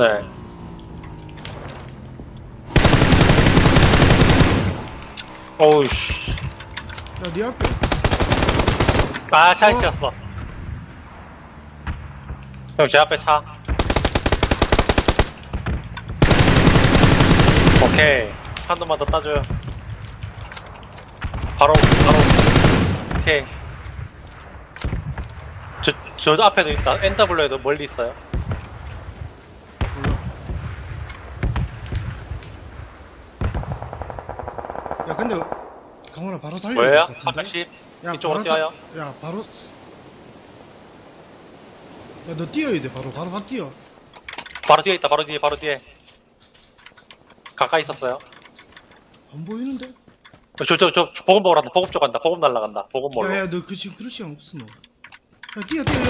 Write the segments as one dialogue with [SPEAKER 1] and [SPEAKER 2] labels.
[SPEAKER 1] 네. 어우, 씨.
[SPEAKER 2] 야, 네 앞에.
[SPEAKER 1] 아, 차에
[SPEAKER 2] 어?
[SPEAKER 1] 치였어. 형, 제 앞에 차. 오케이. 한 놈만 더 따줘요. 바로, 바로. 오케이. 저, 저 앞에도 있다. NW에도 멀리 있어요.
[SPEAKER 2] 야, 근데 강원아 바로 달려야
[SPEAKER 1] 뭐예요? 될것한
[SPEAKER 2] 같은데?
[SPEAKER 1] 명씩?
[SPEAKER 2] 야,
[SPEAKER 1] 이쪽으로
[SPEAKER 2] 바로
[SPEAKER 1] 뛰어요?
[SPEAKER 2] 다- 야, 바로. 야, 너 뛰어야 돼, 바로. 바로, 바로 뛰어.
[SPEAKER 1] 바로 뒤에 있다, 바로 뒤에, 바로 뒤에. 가까이 있었어요.
[SPEAKER 2] 안 보이는데?
[SPEAKER 1] 저, 저, 저, 보급 먹으러 간다, 보급 쪽 간다, 보급 날라간다, 보급 먹으러.
[SPEAKER 2] 야, 야, 너 그, 지금 그럴 시간 없어, 너. 야, 뛰어, 뛰어, 야.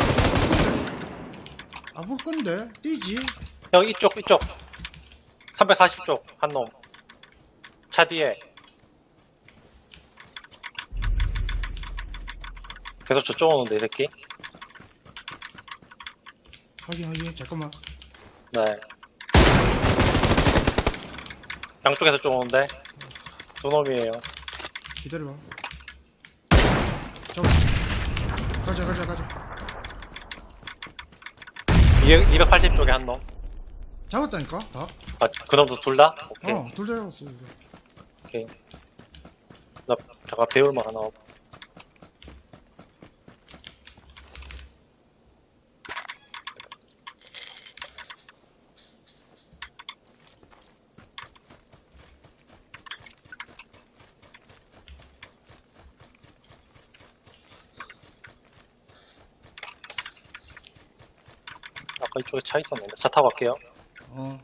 [SPEAKER 2] 아, 볼 건데? 뛰지.
[SPEAKER 1] 형, 이쪽, 이쪽. 340쪽, 한 놈. 차 뒤에. 계속 저쪽 오는데, 이 새끼.
[SPEAKER 2] 확인, 확인. 잠깐만.
[SPEAKER 1] 네. 양쪽에서 쪽 오는데. 두 놈이에요.
[SPEAKER 2] 기다려봐. 잡아. 가자, 가자, 가자.
[SPEAKER 1] 280쪽에 한 놈.
[SPEAKER 2] 잡았다니까? 다?
[SPEAKER 1] 아, 그 놈도 둘 다? 오케이.
[SPEAKER 2] 어, 둘다 잡았어. 이거.
[SPEAKER 1] 오케이. 나, 잠깐 배울만 하나. 없- 아까 이쪽에 차 있었는데 차 타고 갈게요.
[SPEAKER 2] 어.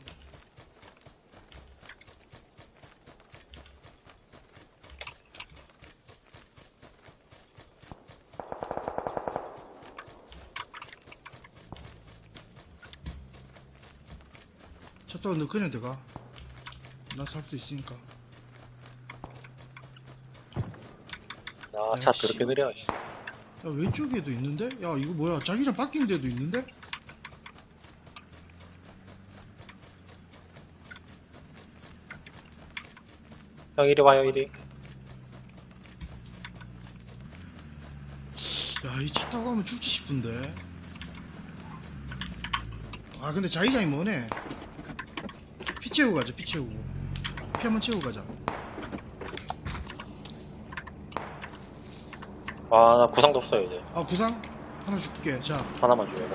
[SPEAKER 2] 차 타고 너 그냥 들어가. 나 살 수 있으니까.
[SPEAKER 1] 아, 차
[SPEAKER 2] 야,
[SPEAKER 1] 그렇게
[SPEAKER 2] 씨.
[SPEAKER 1] 느려.
[SPEAKER 2] 야, 왼쪽에도 있는데? 야, 이거 뭐야? 자기장 바뀐 데도 있는데?
[SPEAKER 1] 형 이리 와요 이리.
[SPEAKER 2] 야, 이 차 타고 가면 죽지 싶은데. 아, 근데 자기장이 뭐네? 피 채우고 가자, 피 채우고. 피 한번 채우고 가자.
[SPEAKER 1] 아, 나 구상도 없어요 이제.
[SPEAKER 2] 아, 구상? 하나 줄게. 자,
[SPEAKER 1] 하나만 줘요.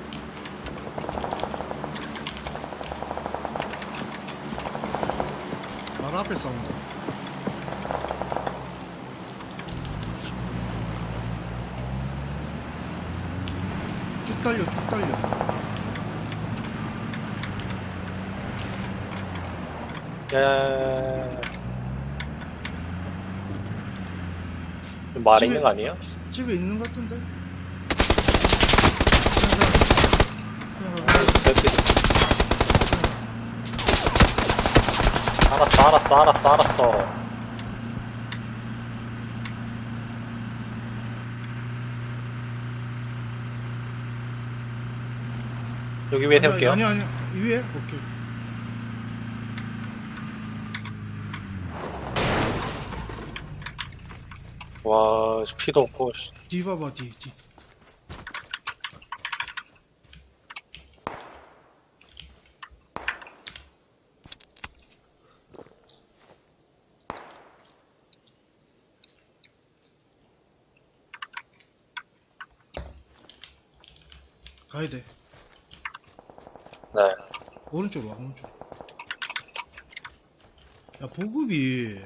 [SPEAKER 2] 바로 앞에 싸운다. 쭉 달려, 쭉 달려.
[SPEAKER 1] 예. 좀 말에
[SPEAKER 2] 집에-
[SPEAKER 1] 있는 거 아니에요?
[SPEAKER 2] 집에 있는 것 같은데? 그냥 가. 그냥 가.
[SPEAKER 1] 새끼. 알았어, 알았어, 알았어, 알았어. 여기 위에 세울게요.
[SPEAKER 2] 아니, 아니. 위에? 오케이.
[SPEAKER 1] 와, 피도 없고. 씨.
[SPEAKER 2] 뒤 봐봐, 뒤, 뒤. 가야 돼.
[SPEAKER 1] 네.
[SPEAKER 2] 오른쪽으로 와, 오른쪽. 야, 보급이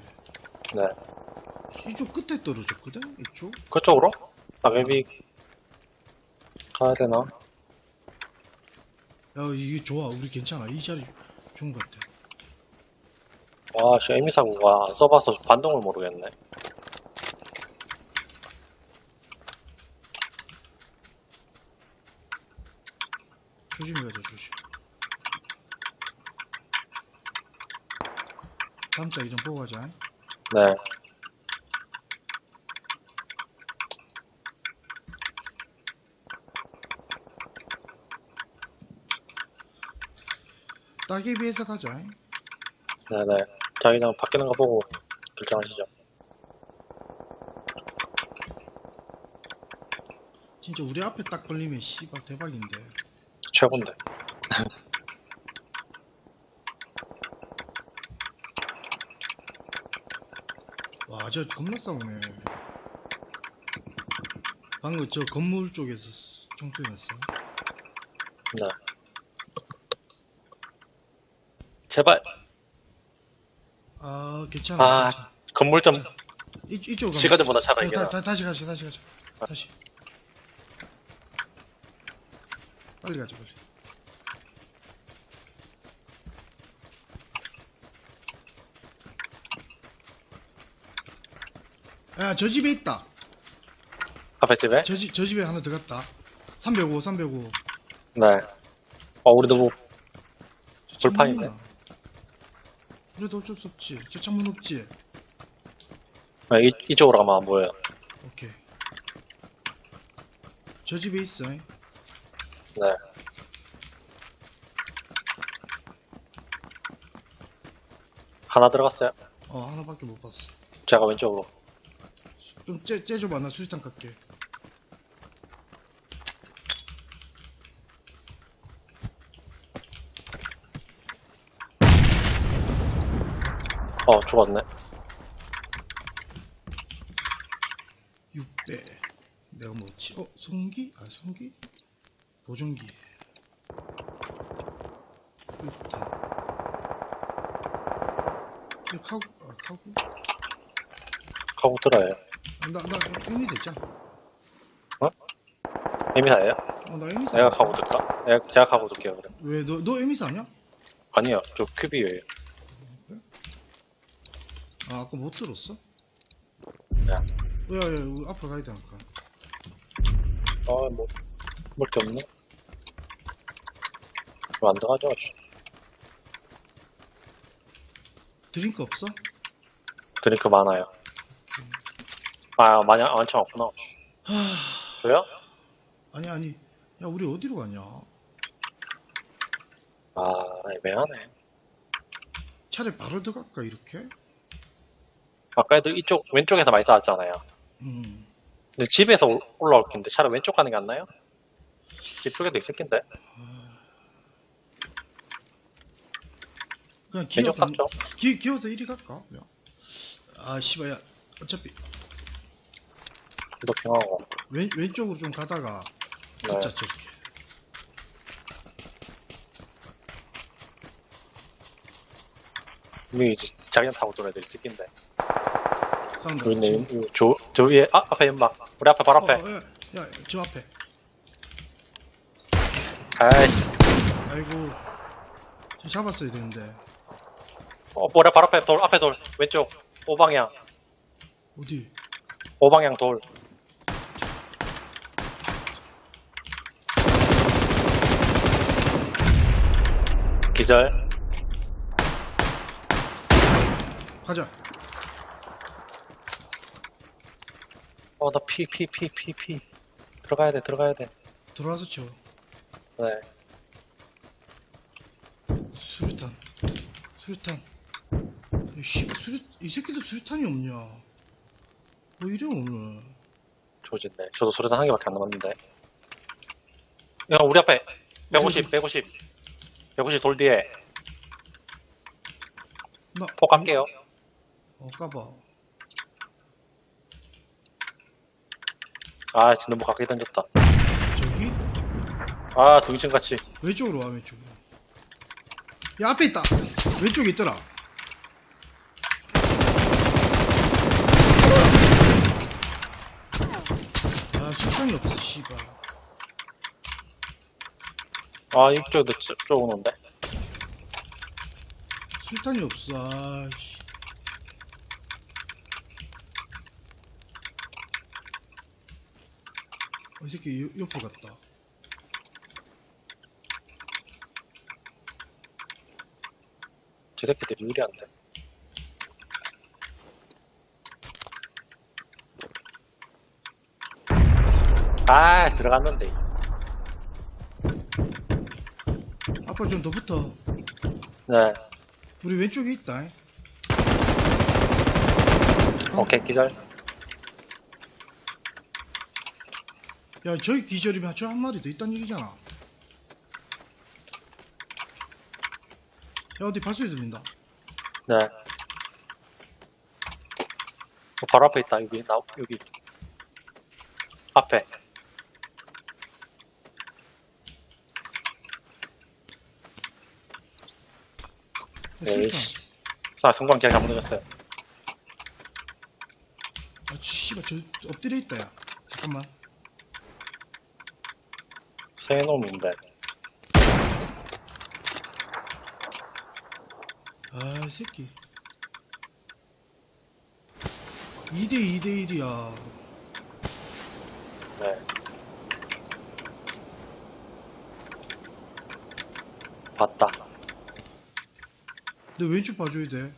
[SPEAKER 1] 네.
[SPEAKER 2] 이쪽 끝에 떨어졌거든? 이쪽?
[SPEAKER 1] 그쪽으로? 아, 맵이 가야 되나?
[SPEAKER 2] 야, 이게 좋아. 우리 괜찮아. 이 자리 좋은 것 같아.
[SPEAKER 1] 와, 씨, 에미사구가 안 써봐서 반동을 모르겠네.
[SPEAKER 2] 조심히 가자, 조심. 다음 자기 좀 보고 가자.
[SPEAKER 1] 네.
[SPEAKER 2] 따개비에서 가자.
[SPEAKER 1] 네네. 자기장 바뀌는 거 보고 결정하시죠.
[SPEAKER 2] 진짜 우리 앞에 딱 걸리면 씨발 대박인데.
[SPEAKER 1] 최고인데.
[SPEAKER 2] 와, 저 겁나 싸우네. 방금 저 건물 쪽에서 총소리 났어.
[SPEAKER 1] 네. 제발.
[SPEAKER 2] 아, 괜찮아.
[SPEAKER 1] 아,
[SPEAKER 2] 괜찮아.
[SPEAKER 1] 건물 좀
[SPEAKER 2] 이, 이쪽 가면-
[SPEAKER 1] 시가드보다 차라리 이게
[SPEAKER 2] 다,
[SPEAKER 1] 나.
[SPEAKER 2] 다, 다시 가자, 다시 가자. 다시. 빨리 가자, 빨리. 야, 저 집에 있다.
[SPEAKER 1] 앞에 집에?
[SPEAKER 2] 저, 집, 저 집에 하나 들어갔다. 305, 305.
[SPEAKER 1] 네. 어, 우리 너무
[SPEAKER 2] 저
[SPEAKER 1] 불판이네.
[SPEAKER 2] 창문이나. 그래도 어쩔 수 없지. 저 창문 없지.
[SPEAKER 1] 네, 이, 이쪽으로 가면 안 보여요.
[SPEAKER 2] 오케이. 저 집에 있어.
[SPEAKER 1] 네. 하나 들어갔어요.
[SPEAKER 2] 어, 하나밖에 못 봤어.
[SPEAKER 1] 제가 왼쪽으로.
[SPEAKER 2] 좀 째 째줘봐 나 수리탄 갈게.
[SPEAKER 1] 어, 죽었네.
[SPEAKER 2] 6배. 내가 뭐지? 어, 송기? 아, 송기? 보정기. 수리탄. 이거 카고, 아, 카고?
[SPEAKER 1] 가고 들어요.
[SPEAKER 2] 아, 나, 나, 애미 됐잖아.
[SPEAKER 1] 에미사예요?
[SPEAKER 2] 어, 나 애미사.
[SPEAKER 1] 내가 가고 들까? 내가, 제가 가고 들게요, 그래.
[SPEAKER 2] 왜, 너, 너 애미사 아니야?
[SPEAKER 1] 아니요, 저 큐비예요.
[SPEAKER 2] 아, 아까 못 들었어?
[SPEAKER 1] 네.
[SPEAKER 2] 야, 야, 우리 앞으로 가야 되니까.
[SPEAKER 1] 아, 뭐, 볼 게 없네. 왜안 들어가죠? 씨.
[SPEAKER 2] 드링크 없어?
[SPEAKER 1] 드링크 많아요. 아, 많이, 많지 않구나. 저요?
[SPEAKER 2] 아니, 아니. 야, 우리 어디로 가냐?
[SPEAKER 1] 아, 애매하네.
[SPEAKER 2] 차라리 바로 들어갈까, 이렇게?
[SPEAKER 1] 아까 애들 이쪽, 왼쪽에서 많이 싸웠잖아요.
[SPEAKER 2] 음.
[SPEAKER 1] 근데 집에서 올- 올라올 텐데, 차라리 왼쪽 가는 게 안 나요? 집 쪽에도 있을 텐데.
[SPEAKER 2] 그냥 기어서,
[SPEAKER 1] 갔죠?
[SPEAKER 2] 기, 기어서 이리 갈까? 야. 아, 씨발, 야. 어차피,
[SPEAKER 1] 도핑하고.
[SPEAKER 2] 왼, 왼쪽으로 좀 가다가,
[SPEAKER 1] 네.
[SPEAKER 2] 진짜 저렇게.
[SPEAKER 1] 이미 자기장 타고 돌아야 될.
[SPEAKER 2] 싸운다.
[SPEAKER 1] 여기 있네,
[SPEAKER 2] 지금.
[SPEAKER 1] 저, 저 위에, 아, 앞에 연막. 우리 앞에, 바로 앞에.
[SPEAKER 2] 어, 야, 야, 저 앞에.
[SPEAKER 1] 아이씨.
[SPEAKER 2] 아이고. 저 잡았어야 되는데.
[SPEAKER 1] 어, 우리 바로 앞에 돌, 앞에 돌. 왼쪽. 오방향.
[SPEAKER 2] 어디?
[SPEAKER 1] 오방향 돌. 기절.
[SPEAKER 2] 가자.
[SPEAKER 1] 어, 나 피, 피, 피, 피, 피. 들어가야 돼, 들어가야 돼.
[SPEAKER 2] 들어와서 쳐.
[SPEAKER 1] 네.
[SPEAKER 2] 수류탄. 수류탄. 이 씨, 수류, 이 새끼들 수류탄이 없냐. 뭐 이래, 오늘.
[SPEAKER 1] 조진네. 저도 소리단 한 개밖에 안 남았는데. 야, 우리 앞에. 150, 150. 150 돌 뒤에.
[SPEAKER 2] 나,
[SPEAKER 1] 폭 갈게요.
[SPEAKER 2] 어, 까봐.
[SPEAKER 1] 아, 지금 너무 가까이 던졌다.
[SPEAKER 2] 저기?
[SPEAKER 1] 아, 등신 같이.
[SPEAKER 2] 왼쪽으로 와, 왼쪽으로. 야, 앞에 있다! 왼쪽에 있더라. 아, 수상이 없어, 씨발.
[SPEAKER 1] 아, 이쪽도 쭉, 쭉 오는데.
[SPEAKER 2] 술탄이 없어, 아이씨. 어, 이 새끼 요- 옆으로 갔다.
[SPEAKER 1] 저 새끼들이 유리한데. 아, 들어갔는데.
[SPEAKER 2] 아빠 좀 더 붙어.
[SPEAKER 1] 네.
[SPEAKER 2] 우리 왼쪽에 있다. 어,
[SPEAKER 1] 오케이, 기절.
[SPEAKER 2] 야, 저기 기절이면 저 한 마리 더 있다는 얘기잖아. 야, 어디 발소리 들린다.
[SPEAKER 1] 네. 어, 바로 앞에 있다, 여기, 나, 여기. 앞에. 에이씨. 아, 성광기가 잘못 늦었어요.
[SPEAKER 2] 아, 씨발, 저 엎드려 있다, 야. 잠깐만.
[SPEAKER 1] 새 놈인데.
[SPEAKER 2] 아, 이 새끼. 2대 2대 1이야.
[SPEAKER 1] 네. 봤다.
[SPEAKER 2] 너 왼쪽 봐줘야 돼.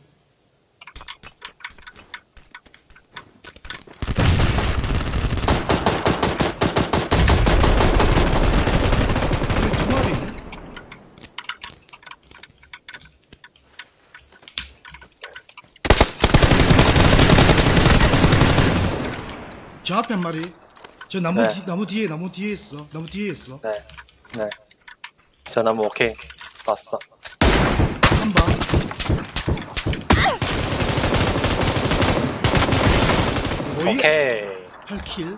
[SPEAKER 2] 저 앞에 한 마리. 저 나무,
[SPEAKER 1] 네.
[SPEAKER 2] 뒤, 나무 뒤에, 나무 뒤에 있어. 나무 뒤에 있어.
[SPEAKER 1] 네. 네. 저 나무 오케이. 봤어.
[SPEAKER 2] 한 방. 오이?
[SPEAKER 1] 오케이.
[SPEAKER 2] 8킬.